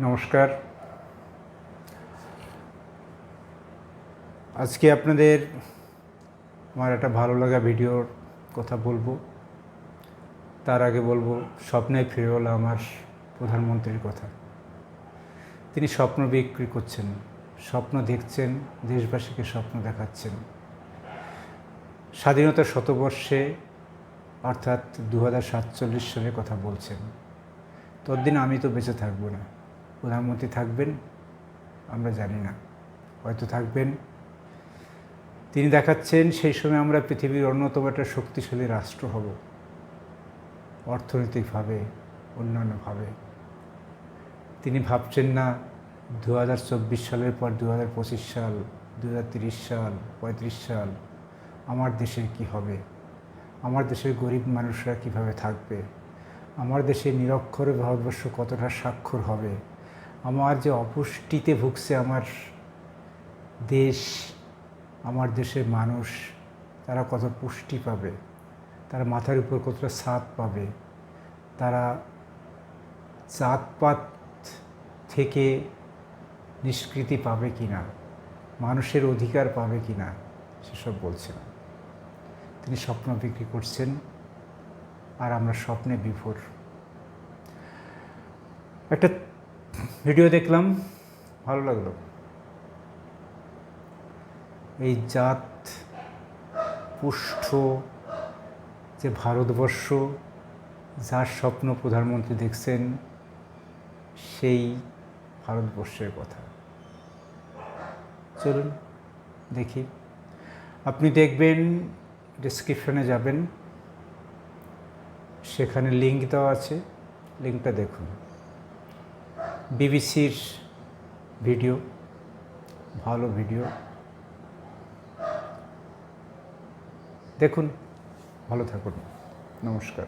নমস্কার। আজকে আপনাদের আমার একটা ভালো লাগা ভিডিওর কথা বলব। তার আগে বলব, স্বপ্নে ফিরে হলো আমার প্রধানমন্ত্রীর কথা। তিনি স্বপ্ন বিক্রি করছেন, স্বপ্ন দেখছেন, দেশবাসীকে স্বপ্ন দেখাচ্ছেন। স্বাধীনতা শতবর্ষে অর্থাৎ দু হাজার সাতচল্লিশ সালের কথা বলছেন। ততদিন আমি তো বেঁচে থাকব না। প্রধানমন্ত্রী থাকবেন? আমরা জানি না। হয়তো থাকবেন। তিনি দেখাচ্ছেন, সেই সময় আমরা পৃথিবীর অন্যতম একটা শক্তিশালী রাষ্ট্র হব। অর্থনৈতিকভাবে, অন্যান্যভাবে। তিনি ভাবছেন না দু হাজার চব্বিশ সালের পর দু হাজার পঁচিশ সাল দু সাল, পঁয়ত্রিশ সাল, আমার দেশের কি হবে? আমার দেশের গরিব মানুষরা কীভাবে থাকবে? আমার দেশে নিরক্ষরে ভারতবর্ষ কতটা স্বাক্ষর হবে? আমার যে অপুষ্টিতে ভুগছে আমার দেশ, আমার দেশের মানুষ, তারা কত পুষ্টি পাবে? তারা মাথার উপর কতটা ছাদ পাবে? তারা জাতপাত থেকে নিষ্কৃতি পাবে কি না মানুষের অধিকার পাবে কি না সেসব বলছেন তিনি স্বপ্ন বিক্রি করছেন আর আমরা স্বপ্নে বিভোর। একটা ভিডিও দেখলাম, ভালো লাগল। এই জাত পুষ্ট যে ভারতবর্ষ, যার স্বপ্ন প্রধানমন্ত্রী দেখছেন, সেই ভারতবর্ষের কথা। চলুন, দেখি। আপনি দেখবেন ডিসক্রিপশনে যাবেন। সেখানে লিঙ্ক দেওয়া আছে লিঙ্কটা দেখুন। বিবিসির ভিডিও ভালো ভিডিও। দেখুন ভালো থাকুন। নমস্কার।